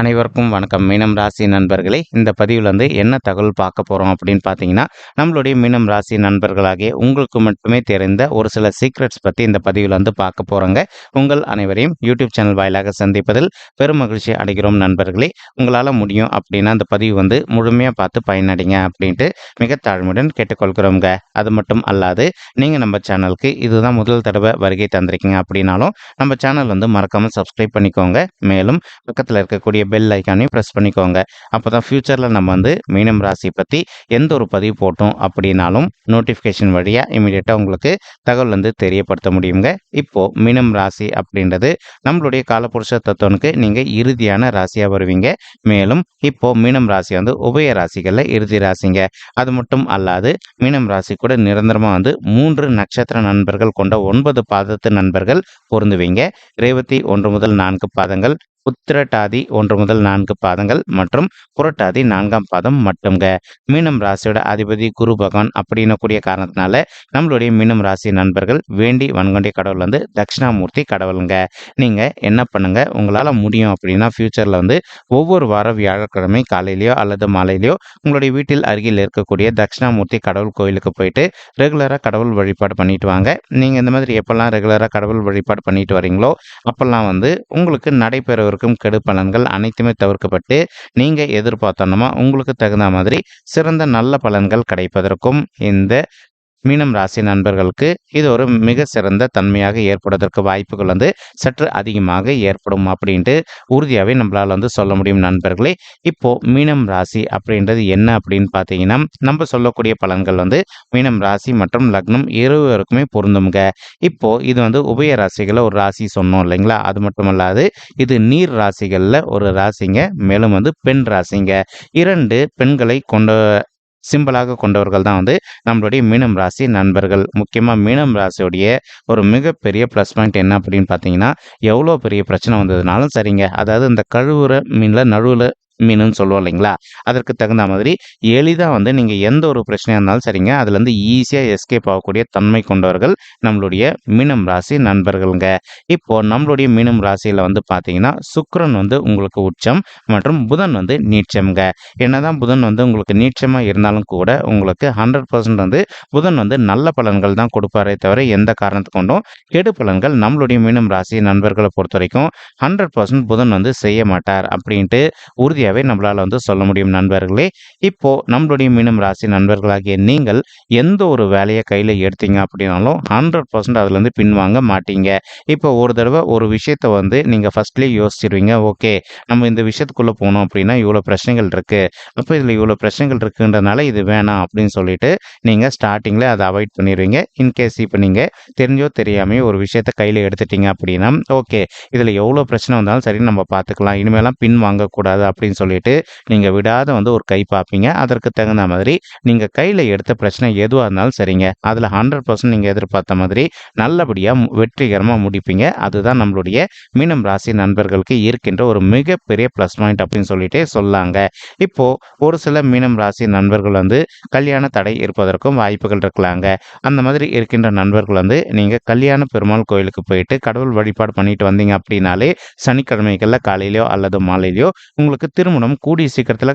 அனைவருக்கும் வணக்கம். மீனம் ராசி நண்பர்களே இந்த பதிவில் வந்து என்ன தகவல் பார்க்க போகிறோம் அப்படின்னு பார்த்தீங்கன்னா நம்மளுடைய மீனம் ராசி நண்பர்களாகிய உங்களுக்கு மட்டுமே தெரிந்த ஒரு சில சீக்ரெட்ஸ் பற்றி இந்த பதிவில் வந்து பார்க்க போகிறோங்க உங்கள் அனைவரையும் யூடியூப் சேனல் வாயிலாக சந்திப்பதில் பெரும் மகிழ்ச்சி அடைகிறோம் நண்பர்களே. உங்களால் முடியும் அப்படின்னா அந்த பதிவு வந்து முழுமையாக பார்த்து பயனடைங்க அப்படின்ட்டு மிக தாழ்மையுடன் கேட்டுக்கொள்கிறோங்க அது மட்டும் அல்லாது நீங்கள் நம்ம சேனலுக்கு இதுதான் முதல் தடவை வருகை தந்திருக்கீங்க அப்படின்னாலும் நம்ம சேனல் வந்து மறக்காமல் சப்ஸ்கிரைப் பண்ணிக்கோங்க. மேலும் பக்கத்தில் இருக்கக்கூடிய பெல் ஐக்கானையும் ப்ரெஸ் பண்ணிக்கோங்க. அப்போ தான் ஃப்யூச்சரில் நம்ம வந்து மீனம் ராசி பற்றி எந்த ஒரு பதிவு போட்டோம் அப்படின்னாலும் நோட்டிஃபிகேஷன் வழியாக இமீடியட்டாக உங்களுக்கு தகவல் வந்து தெரியப்படுத்த முடியுங்க. இப்போது மீனம் ராசி அப்படின்றது நம்மளுடைய காலப்புருஷ தத்துவனுக்கு நீங்கள் இறுதியான ராசியாக வருவீங்க. மேலும் இப்போது மீனம் ராசி வந்து உபய ராசிகளில் இறுதி ராசிங்க. அது மட்டும் அல்லாது மீனம் ராசி கூட நிரந்தரமாக வந்து மூன்று நட்சத்திர நண்பர்கள் கொண்ட ஒன்பது பாதத்து நண்பர்கள் பொருந்துவீங்க. இருபத்தி ஒன்று முதல் நான்கு பாதங்கள் உத்திரட்டாதி ஒன்று முதல் நான்கு பாதங்கள் மற்றும் புரட்டாதி நான்காம் பாதம் மட்டும்ங்க. மீனம் ராசியோட அதிபதி குரு பகவான் அப்படின்னு கூடிய காரணத்தினால நம்மளுடைய மீனம் ராசி நண்பர்கள் வேண்டி வன்கொண்டிய கடவுள் வந்து தட்சிணாமூர்த்தி கடவுளுங்க. நீங்க என்ன பண்ணுங்க? உங்களால முடியும் அப்படின்னா ஃபியூச்சர்ல வந்து ஒவ்வொரு வாரம் வியாழக்கிழமை காலையிலயோ அல்லது மாலையிலயோ உங்களுடைய வீட்டில் அருகில் இருக்கக்கூடிய தட்சிணாமூர்த்தி கடவுள் கோயிலுக்கு போயிட்டு ரெகுலராக கடவுள் வழிபாடு பண்ணிட்டு வாங்க. நீங்கள் இந்த மாதிரி எப்பெல்லாம் ரெகுலராக கடவுள் வழிபாடு பண்ணிட்டு வரீங்களோ அப்பெல்லாம் வந்து உங்களுக்கு நடைபெறவிருக்கும் கெடு பலன்கள் அனைத்துமே தவிர்க்கப்பட்டு நீங்கள் எதிர்பார்த்தோன்னா உங்களுக்கு தகுந்த மாதிரி சிறந்த நல்ல பலன்கள் கிடைப்பதற்கும் இந்த மீனம் ராசி நண்பர்களுக்கு இது ஒரு மிக சிறந்த தன்மையாக ஏற்படுவதற்கு வாய்ப்புகள் வந்து சற்று அதிகமாக ஏற்படும் அப்படின்ட்டு உறுதியாகவே நம்மளால் வந்து சொல்ல முடியும் நண்பர்களே. இப்போ மீனம் ராசி அப்படின்றது என்ன அப்படின்னு பார்த்தீங்கன்னா நம்ம சொல்லக்கூடிய பலன்கள் வந்து மீனம் ராசி மற்றும் லக்னம் இருவருக்குமே பொருந்துங்க இப்போ இது வந்து உபய ராசிகளை ஒரு ராசி சொன்னோம் இல்லைங்களா? அது மட்டும் அல்லாது இது நீர் ராசிகளில் ஒரு ராசிங்க மேலும் வந்து பெண் ராசிங்க. இரண்டு பெண்களை கொண்ட சிம்பிளாக கொண்டவர்கள் தான் வந்து நம்மளுடைய மீனம் ராசி நண்பர்கள். முக்கியமாக மீனம் ராசியுடைய ஒரு மிகப்பெரிய ப்ளஸ் பாயிண்ட் என்ன அப்படின்னு பார்த்தீங்கன்னா எவ்வளோ பெரிய பிரச்சனை வந்ததுனாலும் சரிங்க. அதாவது இந்த கழுவுற மீனில் நடுவில் மீனுன்னு சொல்லுவோம் இல்லைங்களா? அதற்கு தகுந்த மாதிரி எளிதாக வந்து நீங்கள் எந்த ஒரு பிரச்சனையாக இருந்தாலும் சரிங்க. அதுலேருந்து ஈஸியாக எஸ்கேப் ஆகக்கூடிய தன்மை கொண்டவர்கள் நம்மளுடைய மீனம் ராசி நண்பர்களுங்க. இப்போ நம்மளுடைய மீனம் ராசியில் வந்து பார்த்தீங்கன்னா சுக்கரன் வந்து உங்களுக்கு உச்சம் மற்றும் புதன் வந்து நீச்சம்ங்க என்னதான் புதன் வந்து உங்களுக்கு நீச்சமாக இருந்தாலும் கூட உங்களுக்கு ஹண்ட்ரட் பர்சன்ட் வந்து புதன் வந்து நல்ல பலன்கள் தான் கொடுப்பாரே தவிர எந்த காரணத்து கொண்டும் கெடு பலன்கள் நம்மளுடைய மீனம் ராசி நண்பர்களை பொறுத்த வரைக்கும் ஹண்ட்ரட் பர்சன்ட் புதன் வந்து செய்ய மாட்டார் அப்படின்ட்டு உறுதியாக உறுதியாகவே நம்மளால் வந்து சொல்ல முடியும் நண்பர்களே. இப்போ நம்மளுடைய மீனம் ராசி நண்பர்களாகிய நீங்கள் எந்த ஒரு வேலையை கையில் எடுத்தீங்க அப்படின்னாலும் ஹண்ட்ரட் பர்சன்ட் அதுலேருந்து பின்வாங்க மாட்டீங்க. இப்போ ஒரு தடவை ஒரு விஷயத்தை வந்து நீங்கள் ஃபர்ஸ்ட்லேயே யோசிச்சிருவீங்க ஓகே நம்ம இந்த விஷயத்துக்குள்ளே போனோம் அப்படின்னா இவ்வளோ பிரச்சனைகள் இருக்குது அப்போ இதில் இவ்வளோ பிரச்சனைகள் இருக்குன்றனால இது வேணாம் அப்படின்னு சொல்லிட்டு நீங்கள் ஸ்டார்டிங்கில் அதை அவாய்ட் பண்ணிடுவீங்க இன்கேஸ் இப்போ நீங்கள் தெரிஞ்சோ தெரியாமையோ ஒரு விஷயத்தை கையில் எடுத்துட்டீங்க அப்படின்னா ஓகே இதில் எவ்வளோ பிரச்சனை வந்தாலும் சரி நம்ம பார்த்துக்கலாம் இனிமேலாம் பின் வாங்கக்கூடாது அப்படின்னு சொல்லிட்டு நீங்கள் விடாத வந்து ஒரு கை பார்ப்பீங்க அதற்கு தகுந்த மாதிரி நீங்கள் கையில் எடுத்த பிரச்சனை எதுவாக இருந்தாலும் சரிங்க. அதில் ஹண்ட்ரட் பர்சன்ட் நீங்கள் எதிர்பார்த்த மாதிரி நல்லபடியாக வெற்றிகரமாக முடிப்பீங்க. அதுதான் நம்மளுடைய மீனம் ராசி நண்பர்களுக்கு இருக்கின்ற ஒரு மிகப்பெரிய ப்ளஸ் பாயிண்ட் அப்படின்னு சொல்லிட்டு சொல்லாங்க. இப்போ ஒரு சில மீனம் ராசி நண்பர்கள் வந்து கல்யாண தடை இருப்பதற்கும் வாய்ப்புகள் இருக்கலாங்க. அந்த மாதிரி இருக்கின்ற நண்பர்கள் வந்து நீங்கள் கல்யாண பெருமாள் கோயிலுக்கு போயிட்டு கடவுள் வழிபாடு பண்ணிட்டு வந்தீங்க அப்படின்னாலே சனிக்கிழமைகளில் காலையிலையோ அல்லது மாலையிலையோ உங்களுக்கு திருமணம் கூடிய சீக்கிரத்தில்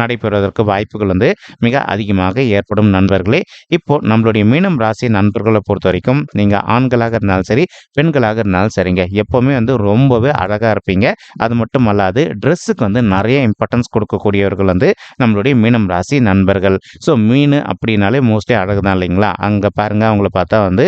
நடைபெறுவதற்கு வாய்ப்புகள் வந்து மிக அதிகமாக ஏற்படும் நண்பர்களே. இப்போ நம்மளுடைய மீனம் ராசி நண்பர்களை பொறுத்த வரைக்கும் நீங்கள் ஆண்களாக இருந்தாலும் சரி பெண்களாக இருந்தாலும் சரிங்க. எப்போவுமே வந்து ரொம்பவே அழகாக இருப்பீங்க. அது மட்டும் அல்லாது ட்ரெஸ்ஸுக்கு வந்து நிறைய இம்பார்ட்டன்ஸ் கொடுக்கக்கூடியவர்கள் வந்து நம்மளுடைய மீனம் ராசி நண்பர்கள். ஸோ மீன் அப்படின்னாலே மோஸ்ட்லி அழகு தான் இல்லைங்களா? அங்கே பாருங்கள் அவங்கள பார்த்தா வந்து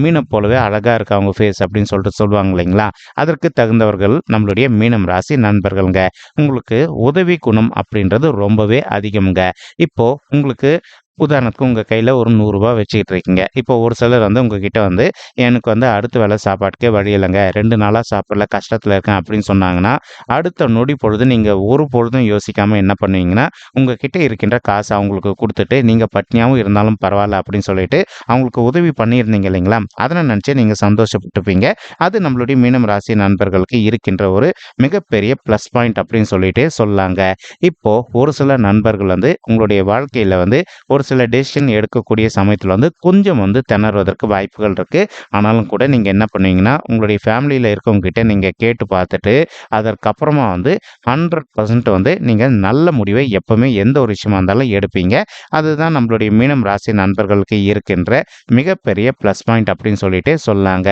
மீனை போலவே அழகாக இருக்கு அவங்க ஃபேஸ் அப்படின்னு சொல்லிட்டு சொல்லுவாங்க இல்லைங்களா? அதற்கு தகுந்தவர்கள் நம்மளுடைய மீனம் ராசி நண்பர்களுங்க. உங்களுக்கு உதவி குணம் அப்படின்றது ரொம்பவே அதிகம்ங்க. இப்போ உங்களுக்கு உதாரணத்துக்கு உங்கள் கையில் ஒரு நூறுரூவா வச்சுக்கிட்டு இருக்கீங்க. இப்போ ஒரு சிலர் வந்து உங்ககிட்ட வந்து எனக்கு வந்து அடுத்த வேலை சாப்பாட்டுக்கே வழி இல்லைங்க. ரெண்டு நாளாக சாப்பிடல கஷ்டத்தில் இருக்கேன் அப்படின்னு சொன்னாங்கன்னா அடுத்த நொடி பொழுது நீங்கள் ஒரு பொழுதும் யோசிக்காமல் என்ன பண்ணுவீங்கன்னா உங்ககிட்ட இருக்கின்ற காசு அவங்களுக்கு கொடுத்துட்டு நீங்கள் பட்னியாகவும் இருந்தாலும் பரவாயில்ல அப்படின்னு சொல்லிட்டு அவங்களுக்கு உதவி பண்ணியிருந்தீங்க இல்லைங்களா? அதனை நினச்சி நீங்கள் சந்தோஷப்பட்டுப்பீங்க அது நம்மளுடைய மீனம் ராசி நண்பர்களுக்கு இருக்கின்ற ஒரு மிகப்பெரிய ப்ளஸ் பாயிண்ட் அப்படின்னு சொல்லிட்டு சொல்லாங்க இப்போ ஒரு சில நண்பர்கள் வந்து உங்களுடைய வாழ்க்கையில் வந்து ஒரு ஒரு சில டெசிஷன் எடுக்கக்கூடிய சமயத்தில் வந்து கொஞ்சம் வந்து திணறுவதற்கு வாய்ப்புகள் இருக்குது ஆனாலும் கூட நீங்கள் என்ன பண்ணுவீங்கன்னா உங்களுடைய ஃபேமிலியில் இருக்கவங்ககிட்ட நீங்கள் கேட்டு பார்த்துட்டு அதற்கப்புறமா வந்து ஹண்ட்ரட் பர்சன்ட் வந்து நீங்கள் நல்ல முடிவை எப்போவுமே எந்த ஒரு விஷயமா இருந்தாலும் எடுப்பீங்க. அதுதான் நம்மளுடைய மீனம் ராசி நண்பர்களுக்கு இருக்கின்ற மிகப்பெரிய ப்ளஸ் பாயிண்ட் அப்படின்னு சொல்லிட்டு சொல்லாங்க.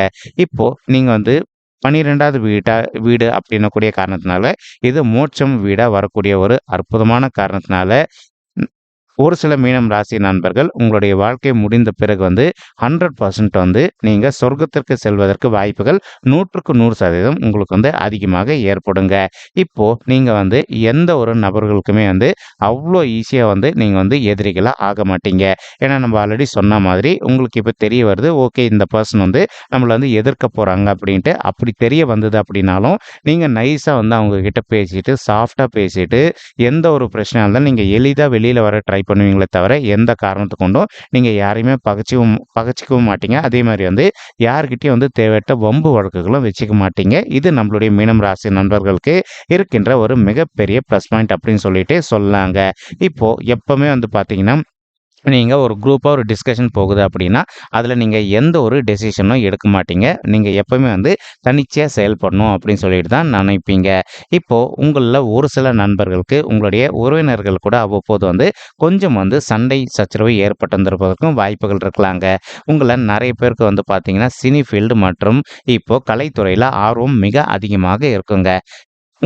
இப்போது நீங்கள் வந்து பன்னிரெண்டாவது வீட்டா வீடு அப்படின்னக்கூடிய காரணத்தினால இது மோட்சம் வீடாக வரக்கூடிய ஒரு அற்புதமான காரணத்தினால ஒரு சில மீனம் ராசி நண்பர்கள் உங்களுடைய வாழ்க்கை முடிந்த பிறகு வந்து ஹண்ட்ரட் பர்சன்ட் வந்து நீங்கள் சொர்க்கத்திற்கு செல்வதற்கு வாய்ப்புகள் நூற்றுக்கு நூறு சதவீதம் உங்களுக்கு வந்து அதிகமாக ஏற்படுங்க. இப்போது நீங்கள் வந்து எந்த ஒரு நபர்களுக்குமே வந்து அவ்வளோ ஈஸியாக வந்து நீங்கள் வந்து எதிரிகளாக ஆக மாட்டீங்க. ஏன்னா நம்ம ஆல்ரெடி சொன்ன மாதிரி உங்களுக்கு இப்போ தெரிய வருது ஓகே இந்த பர்சன் வந்து நம்மளை வந்து எதிர்க்க போகிறாங்க அப்படின்ட்டு. அப்படி தெரிய வந்தது அப்படின்னாலும் நீங்கள் நைஸாக வந்து அவங்க கிட்ட பேசிட்டு சாஃப்டாக பேசிட்டு எந்த ஒரு பிரச்சனையாக இருந்தாலும் நீங்கள் எளிதாக வெளியில் வர ட்ரை பண்ணுவீங்களே தவிர எந்த காரணத்தை கொண்டும் நீங்கள் யாரையுமே பகச்சிவும் பகச்சிக்கவும் மாட்டீங்க. அதே மாதிரி வந்து யார்கிட்டயும் வந்து தேவையற்ற வம்பு வழக்குகளும் வச்சுக்க மாட்டீங்க. இது நம்மளுடைய மீனம் ராசி நண்பர்களுக்கு இருக்கின்ற ஒரு மிகப்பெரிய ப்ளஸ் பாயிண்ட் அப்படின்னு சொல்லிட்டு சொல்லாங்க. இப்போது எப்போவுமே வந்து பார்த்தீங்கன்னா நீங்கள் ஒரு குரூப்பாக ஒரு டிஸ்கஷன் போகுது அப்படின்னா அதில் நீங்கள் எந்த ஒரு டெசிஷனும் எடுக்க மாட்டீங்க. நீங்கள் எப்போவுமே வந்து தனிச்சையாக செயல்படணும் அப்படின்னு சொல்லிட்டு தான் நினைப்பீங்க. இப்போது உங்களில் ஒரு சில நண்பர்களுக்கு உங்களுடைய உறவினர்கள் கூட அவ்வப்போது வந்து கொஞ்சம் வந்து சண்டை சச்சரவு ஏற்பட்டு வந்திருப்பதற்கும் வாய்ப்புகள் இருக்கலாங்க. உங்களை நிறைய பேருக்கு வந்து பார்த்தீங்கன்னா சினி ஃபீல்டு மற்றும் இப்போது கலைத்துறையில் ஆர்வம் மிக அதிகமாக இருக்குங்க.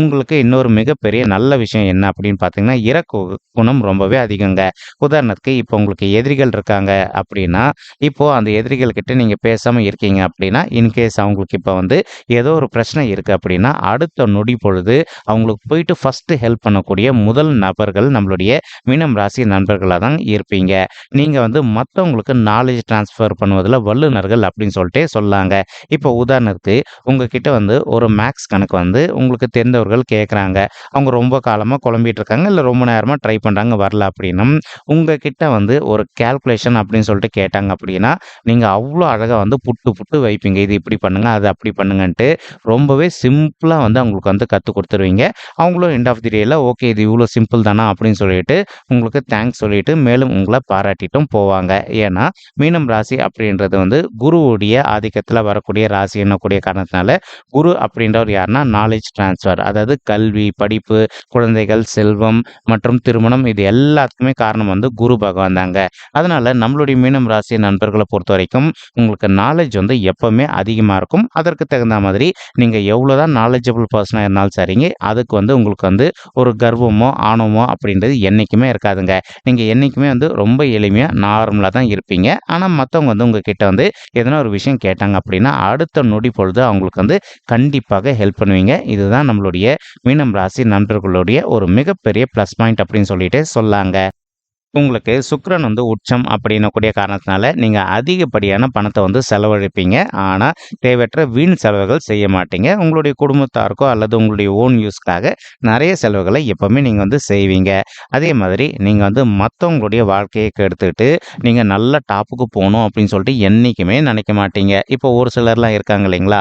உங்களுக்கு இன்னொரு மிகப்பெரிய நல்ல விஷயம் என்ன அப்படின்னு பார்த்தீங்கன்னா இறக்கு குணம் ரொம்பவே அதிகங்க. உதாரணத்துக்கு இப்போ உங்களுக்கு எதிரிகள் இருக்காங்க அப்படின்னா இப்போ அந்த எதிரிகள் கிட்ட நீங்கள் பேசாமல் இருக்கீங்க அப்படின்னா இன்கேஸ் அவங்களுக்கு இப்போ வந்து ஏதோ ஒரு பிரச்சனை இருக்குது அப்படின்னா அடுத்த நொடி பொழுது அவங்களுக்கு போயிட்டு ஃபஸ்ட்டு ஹெல்ப் பண்ணக்கூடிய முதல் நபர்கள் நம்மளுடைய மீனம் ராசி நண்பர்களாக தான் இருப்பீங்க. நீங்கள் வந்து மற்றவங்களுக்கு நாலேஜ் ட்ரான்ஸ்ஃபர் பண்ணுவதில் வல்லுநர்கள் அப்படின்னு சொல்லிட்டு சொல்லாங்க. இப்போ உதாரணத்துக்கு உங்ககிட்ட வந்து ஒரு மேக்ஸ் கணக்கு வந்து உங்களுக்கு தெரிந்த மாணவர்கள் கேட்குறாங்க அவங்க ரொம்ப காலமாக குழம்பிட்டு இருக்காங்க இல்லை ரொம்ப நேரமாக ட்ரை பண்ணுறாங்க வரல அப்படின்னும். உங்ககிட்ட வந்து ஒரு கேல்குலேஷன் அப்படின்னு சொல்லிட்டு கேட்டாங்க அப்படின்னா நீங்கள் அவ்வளோ அழகாக வந்து புட்டு புட்டு வைப்பீங்க. இது இப்படி பண்ணுங்க அது அப்படி பண்ணுங்கன்ட்டு ரொம்பவே சிம்பிளாக வந்து அவங்களுக்கு வந்து கற்றுக் கொடுத்துருவீங்க. அவங்களும் எண்ட் ஆஃப் தி டேயில் ஓகே இது இவ்வளோ சிம்பிள் தானா? அப்படின்னு சொல்லிட்டு உங்களுக்கு தேங்க்ஸ் சொல்லிட்டு மேலும் உங்களை பாராட்டிட்டும் போவாங்க. ஏன்னா மீனம் ராசி அப்படின்றது வந்து குருவுடைய ஆதிக்கத்தில் வரக்கூடிய ராசி என்னக்கூடிய காரணத்தினால குரு அப்படின்றவர் யாருன்னா நாலேஜ் டிரான்ஸ்ஃபர் அதாவது கல்வி படிப்பு குழந்தைகள் செல்வம் மற்றும் திருமணம் இது எல்லாத்துக்குமே காரணம் வந்து குரு பகவான் தாங்க. அதனால நம்மளுடைய மீனம் ராசி நண்பர்களை பொறுத்த வரைக்கும் உங்களுக்கு நாலேஜ் வந்து எப்பவுமே அதிகமாக இருக்கும். அதற்கு தகுந்த மாதிரி நீங்கள் எவ்வளோதான் நாலேஜபிள் பர்சனாக இருந்தாலும் சரிங்க. அதுக்கு வந்து உங்களுக்கு வந்து ஒரு கர்வமோ ஆணவமோ அப்படின்றது என்றைக்குமே இருக்காதுங்க. நீங்கள் என்றைக்குமே வந்து ரொம்ப எளிமையாக நார்மலாக தான் இருப்பீங்க. ஆனால் மற்றவங்க வந்து உங்ககிட்ட வந்து எதனா ஒரு விஷயம் கேட்டாங்க அப்படின்னா அடுத்த நொடி பொழுது அவங்களுக்கு வந்து கண்டிப்பாக ஹெல்ப் பண்ணுவீங்க. இதுதான் நம்மளுடைய மீனம் ராசி நண்பர்களுடைய ஒரு மிகப்பெரிய ப்ளஸ் பாயிண்ட் அப்படின்னு சொல்லிட்டு சொல்லாங்க. உங்களுக்கு சுக்கரன் வந்து உச்சம் அப்படின்னக்கூடிய காரணத்தினால நீங்கள் அதிகப்படியான பணத்தை வந்து செலவழிப்பீங்க. ஆனால் தேவையற்ற வீண் செலவுகள் செய்ய மாட்டீங்க. உங்களுடைய குடும்பத்தாருக்கோ அல்லது உங்களுடைய ஓன் யூஸ்க்காக நிறைய செலவுகளை எப்போவுமே நீங்கள் வந்து செய்வீங்க. அதே மாதிரி நீங்கள் வந்து மற்றவங்களுடைய வாழ்க்கையை கெடுத்துட்டு நீங்கள் நல்ல டாப்புக்கு போகணும் அப்படின்னு சொல்லிட்டு என்றைக்குமே நினைக்க மாட்டீங்க. இப்போ ஒரு சிலர்லாம் இருக்காங்க இல்லைங்களா?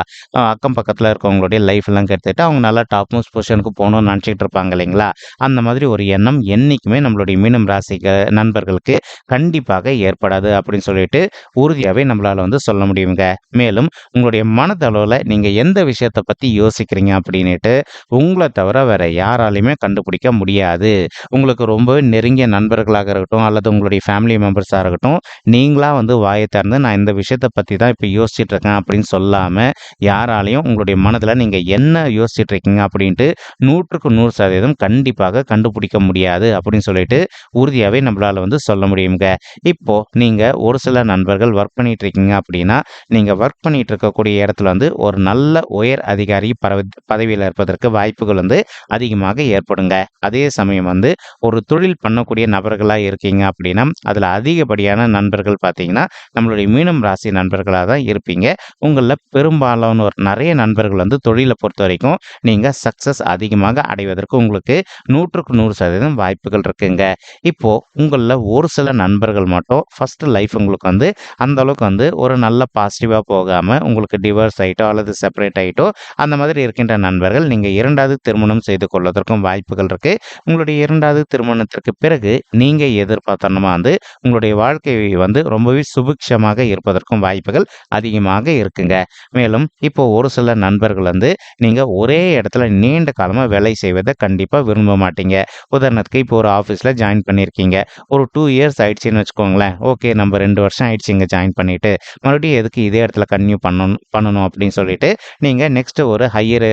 அக்கம் பக்கத்தில் இருக்கவங்களுடைய லைஃப்லாம் கெடுத்துட்டு அவங்க நல்லா டாப் மோஸ்ட் பொசிஷனுக்கு போகணும்னு நினச்சிக்கிட்டு இருப்பாங்க இல்லைங்களா? அந்த மாதிரி ஒரு எண்ணம் என்றைக்குமே நம்மளுடைய மீனம் ராசிக்கு நண்பர்களுக்கு கண்டிப்பாக ஏற்படாது அப்படின்னு சொல்லிட்டு உறுதியாகவே நம்மளால் வந்து சொல்ல முடியுங்க. மேலும் உங்களுடைய மனதளவில் நீங்கள் எந்த விஷயத்தை பற்றி யோசிக்கிறீங்க அப்படின்னுட்டு உங்களை தவிர வேற யாராலையுமே கண்டுபிடிக்க முடியாது. உங்களுக்கு ரொம்பவே நெருங்கிய நண்பர்களாக இருக்கட்டும் அல்லது உங்களுடைய ஃபேமிலி மெம்பர்ஸாக இருக்கட்டும் நீங்களாக வந்து வாயை திறந்து நான் இந்த விஷயத்தை பற்றி தான் இப்போ யோசிச்சுட்டு இருக்கேன் அப்படின்னு சொல்லாமல் யாராலையும் உங்களுடைய மனதில் நீங்கள் என்ன யோசிச்சுட்டு இருக்கீங்க அப்படின்ட்டு நூற்றுக்கு நூறு சதவீதம் கண்டிப்பாக கண்டுபிடிக்க முடியாது அப்படின்னு சொல்லிட்டு உறுதியாகவே நம்மளால் வந்து சொல்ல முடியுங்க இப்போது நீங்கள் ஒரு சில நண்பர்கள் ஒர்க் பண்ணிகிட்டு இருக்கீங்க அப்படின்னா நீங்கள் ஒர்க் பண்ணிகிட்டு இருக்கக்கூடிய இடத்துல வந்து ஒரு நல்ல உயர் அதிகாரி பரவி பதவியில் இருப்பதற்கு வாய்ப்புகள் வந்து அதிகமாக ஏற்படுங்க. அதே சமயம் வந்து ஒரு தொழில் பண்ணக்கூடிய நபர்களாக இருக்கீங்க அப்படின்னா அதில் அதிகப்படியான நண்பர்கள் பார்த்தீங்கன்னா நம்மளுடைய மீனம் ராசி நண்பர்களாக தான் இருப்பீங்க. உங்களில் பெரும்பாலான ஒரு நிறைய நண்பர்கள் வந்து தொழிலை பொறுத்த வரைக்கும் நீங்கள் சக்ஸஸ் அதிகமாக அடைவதற்கு உங்களுக்கு நூற்றுக்கு நூறு சதவீதம் வாய்ப்புகள் இருக்குங்க. இப்போது உங்களில் ஒரு சில நண்பர்கள் மட்டும் ஃபஸ்ட்டு லைஃப் உங்களுக்கு வந்து அந்த அளவுக்கு வந்து ஒரு நல்ல பாசிட்டிவாக போகாமல் உங்களுக்கு டிவோர்ஸ் ஆகிட்டோ அல்லது செப்பரேட் ஆகிட்டோ அந்த மாதிரி இருக்கின்ற நண்பர்கள் நீங்கள் இரண்டாவது திருமணம் செய்து கொள்வதற்கும் வாய்ப்புகள் இருக்குது உங்களுடைய இரண்டாவது திருமணத்திற்கு பிறகு நீங்கள் எதிர்பார்த்தனமாக வந்து உங்களுடைய வாழ்க்கை வந்து ரொம்பவே சுபிக்ஷமாக இருப்பதற்கும் வாய்ப்புகள் அதிகமாக இருக்குங்க. மேலும் இப்போ ஒரு சில நண்பர்கள் வந்து நீங்கள் ஒரே இடத்துல நீண்ட காலமாக வேலை செய்வதை கண்டிப்பாக விரும்ப மாட்டீங்க. உதாரணத்துக்கு இப்போ ஒரு ஆஃபீஸில் ஜாயின் பண்ணியிருக்கீங்க. ஒரு டூ இயர்ஸ் ஆயிடுச்சுன்னு வச்சுக்கோங்களேன். ஓகே நம்ம ரெண்டு வருஷம் ஆயிடுச்சு இங்கே ஜாயின் பண்ணிவிட்டு மறுபடியும் எதுக்கு இதே இடத்துல கன்டினியூ பண்ணணும் பண்ணணும் அப்படின்னு சொல்லிட்டு நீங்கள் நெக்ஸ்ட்டு ஒரு ஹையர்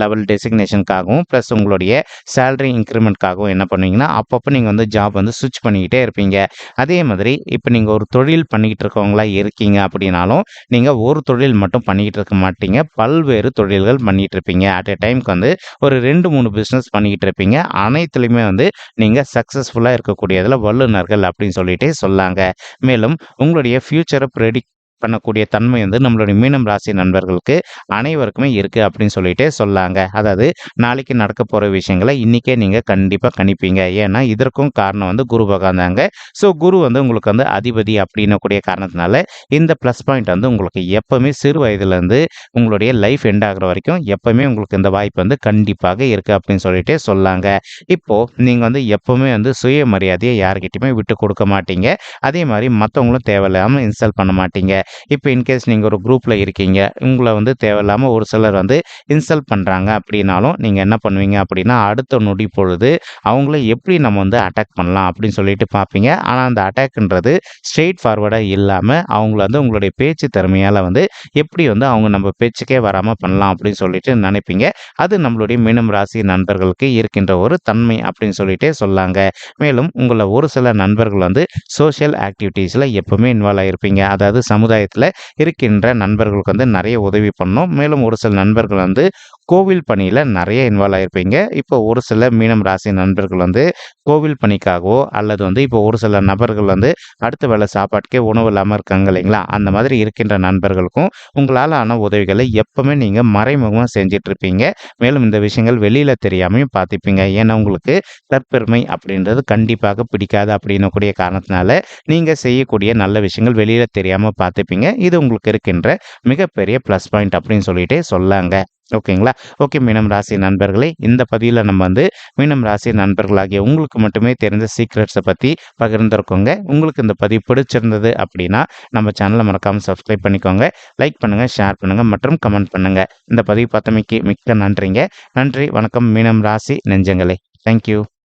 லெவல் டெசிக்னேஷனுக்காகவும் ப்ளஸ் உங்களுடைய சேலரி இன்க்ரிமெண்ட்காகவும் என்ன பண்ணுவீங்கன்னா அப்பப்போ நீங்கள் வந்து ஜாப் வந்து சுவிச் பண்ணிக்கிட்டே இருப்பீங்க. அதே மாதிரி இப்போ நீங்கள் ஒரு தொழில் பண்ணிக்கிட்டு இருக்கவங்களா இருக்கீங்க அப்படின்னாலும் நீங்கள் ஒரு தொழில் மட்டும் பண்ணிக்கிட்டு இருக்க மாட்டீங்க. பல்வேறு தொழில்கள் பண்ணிகிட்டு இருப்பீங்க. அட் எ டைமுக்கு வந்து ஒரு ரெண்டு மூணு பிஸ்னஸ் பண்ணிக்கிட்டு இருப்பீங்க. அனைத்துலேயுமே வந்து நீங்கள் சக்ஸஸ்ஃபுல்லாக இருக்கக்கூடியதில் வல்லுநர்கள் அப்படின்னு சொல்லிட்டு சொல்லாங்க. மேலும் உங்களுடைய ஃப்யூச்சரை ப்ரெடிக்ட் பண்ணக்கூடிய தன்மை வந்து நம்மளுடைய மீனம் ராசி நண்பர்களுக்கு அனைவருக்குமே இருக்குது அப்படின்னு சொல்லிட்டு சொல்லாங்க. அதாவது நாளைக்கு நடக்க போகிற விஷயங்களை இன்றைக்கே நீங்கள் கண்டிப்பாக கணிப்பீங்க. ஏன்னா இதற்கும் காரணம் வந்து குரு பகாந்தாங்க ஸோ குரு வந்து உங்களுக்கு வந்து அதிபதி அப்படின்னக்கூடிய காரணத்தினால இந்த ப்ளஸ் பாயிண்ட் வந்து உங்களுக்கு எப்போவுமே சிறு வயதுலேருந்து உங்களுடைய லைஃப் எண்ட் ஆகிற வரைக்கும் எப்போவுமே உங்களுக்கு இந்த வாய்ப்பு வந்து கண்டிப்பாக இருக்குது அப்படின்னு சொல்லிட்டு சொல்லாங்க. இப்போது நீங்கள் வந்து எப்போவுமே வந்து சுயமரியாதையை யார்கிட்டையுமே விட்டு கொடுக்க மாட்டீங்க. அதே மாதிரி மற்றவங்களும் தேவையில்லாமல் இன்சல்ட் பண்ண மாட்டீங்க. இப்போ இன்கேஸ் நீங்கள் ஒரு குரூப்பில் இருக்கீங்க உங்களை வந்து தேவையில்லாமல் ஒரு சிலர் வந்து இன்சல்ட் பண்ணுறாங்க அப்படின்னாலும் நீங்கள் என்ன பண்ணுவீங்க அப்படின்னா அடுத்த நொடி பொழுது அவங்கள எப்படி நம்ம வந்து அட்டாக் பண்ணலாம் அப்படின்னு சொல்லிட்டு பார்ப்பீங்க. ஆனால் அந்த அட்டாக்ன்றது ஸ்ட்ரெயிட் ஃபார்வர்டாக இல்லாமல் அவங்கள வந்து உங்களுடைய பேச்சு திறமையால் வந்து எப்படி வந்து அவங்க நம்ம பேச்சுக்கே வராமல் பண்ணலாம் அப்படின்னு சொல்லிட்டு நினைப்பீங்க. அது நம்மளுடைய மீனம் ராசி நண்பர்களுக்கு இருக்கின்ற ஒரு தன்மை அப்படின்னு சொல்லிட்டு சொல்லாங்க. மேலும் உங்களை ஒரு சில நண்பர்கள் வந்து சோஷியல் ஆக்டிவிட்டீஸில் எப்பவுமே இன்வால்வ் ஆகிருப்பீங்க அதாவது சமுதாயத்தில் இருக்கின்ற நண்பர்களுக்கு வந்து நிறைய உதவி பண்ணணும். மேலும் ஒரு சில நண்பர்கள் வந்து கோவில் பணியில் நிறைய இன்வால்வ் ஆகிருப்பீங்க இப்போ ஒரு சில மீனம் ராசி நண்பர்கள் வந்து கோவில் பணிக்காகவோ அல்லது வந்து இப்போ ஒரு சில நபர்கள் வந்து அடுத்த வேலை சாப்பாட்டுக்கே உணவு இல்லாமல் இருக்காங்க இல்லைங்களா? அந்த மாதிரி இருக்கின்ற நண்பர்களுக்கும் உங்களால் ஆன உதவிகளை எப்பவுமே நீங்கள் மறைமுகமாக செஞ்சிட்ருப்பீங்க. மேலும் இந்த விஷயங்கள் வெளியில் தெரியாமையும் பார்த்துப்பீங்க ஏன்னா உங்களுக்கு தற்பெருமை அப்படின்றது கண்டிப்பாக பிடிக்காது அப்படின்னக்கூடிய காரணத்தினால நீங்கள் செய்யக்கூடிய நல்ல விஷயங்கள் வெளியில் தெரியாமல் பார்த்துப்பீங்க இது உங்களுக்கு இருக்கின்ற மிகப்பெரிய ப்ளஸ் பாயிண்ட் அப்படின்னு சொல்லிட்டு சொல்லாங்க. ஓகேங்களா? ஓகே மீனம் ராசி நண்பர்களே இந்த பதிவில் நம்ம வந்து மீனம் ராசி நண்பர்களாகிய உங்களுக்கு மட்டுமே தெரிந்த சீக்ரெட்ஸை பற்றி பகிர்ந்துருக்கோங்க. உங்களுக்கு இந்த பதிவு பிடிச்சிருந்தது அப்படின்னா நம்ம சேனலை மறக்காமல் சப்ஸ்கிரைப் பண்ணிக்கோங்க. லைக் பண்ணுங்கள் ஷேர் பண்ணுங்கள் மற்றும் கமெண்ட் பண்ணுங்கள் இந்த பதிவு பார்த்தமைக்கு மிக்க நன்றிங்க. நன்றி வணக்கம் மீனம் ராசி நெஞ்சங்களே. தேங்க்யூ